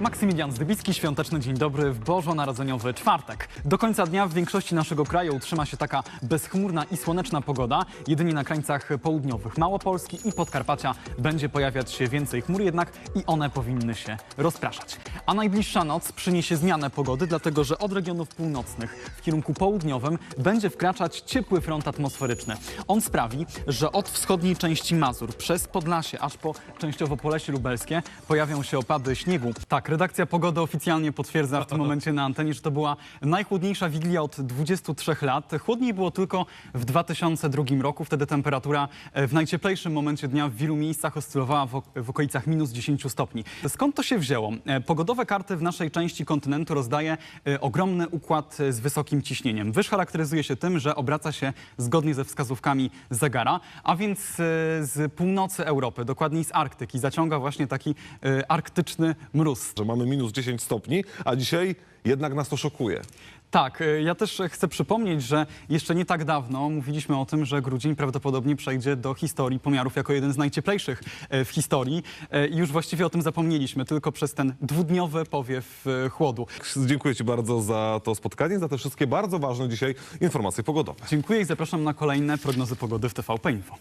Maksymilian Zdybicki, świąteczny dzień dobry w bożonarodzeniowy czwartek. Do końca dnia w większości naszego kraju utrzyma się taka bezchmurna i słoneczna pogoda. Jedynie na krańcach południowych Małopolski i Podkarpacia będzie pojawiać się więcej chmur, jednak i one powinny się rozpraszać. A najbliższa noc przyniesie zmianę pogody, dlatego że od regionów północnych w kierunku południowym będzie wkraczać ciepły front atmosferyczny. On sprawi, że od wschodniej części Mazur przez Podlasie aż po częściowo Polesie Lubelskie pojawią się opady śniegu. Tak, redakcja Pogody oficjalnie potwierdza w tym momencie na antenie, że to była najchłodniejsza wigilia od 23 lat. Chłodniej było tylko w 2002 roku. Wtedy temperatura e, w najcieplejszym momencie dnia w wielu miejscach oscylowała w, ok- w okolicach minus 10 stopni. Skąd to się wzięło? E, Pogodowe karty w naszej części kontynentu rozdaje e, ogromny układ z wysokim ciśnieniem. Wyż charakteryzuje się tym, że obraca się zgodnie ze wskazówkami zegara, a więc z północy Europy, dokładniej z Arktyki, zaciąga właśnie taki arktyczny mróz. Że mamy minus 10 stopni, a dzisiaj jednak nas to szokuje. Tak, y, ja też chcę przypomnieć, że jeszcze nie tak dawno mówiliśmy o tym, że grudzień prawdopodobnie przejdzie do historii pomiarów jako jeden z najcieplejszych e, w historii E, i już właściwie o tym zapomnieliśmy, tylko przez ten dwudniowy powiew e, chłodu. Dziękuję Ci bardzo za to spotkanie, za te wszystkie bardzo ważne dzisiaj informacje pogodowe. Dziękuję i zapraszam na kolejne prognozy pogody w TVP Info.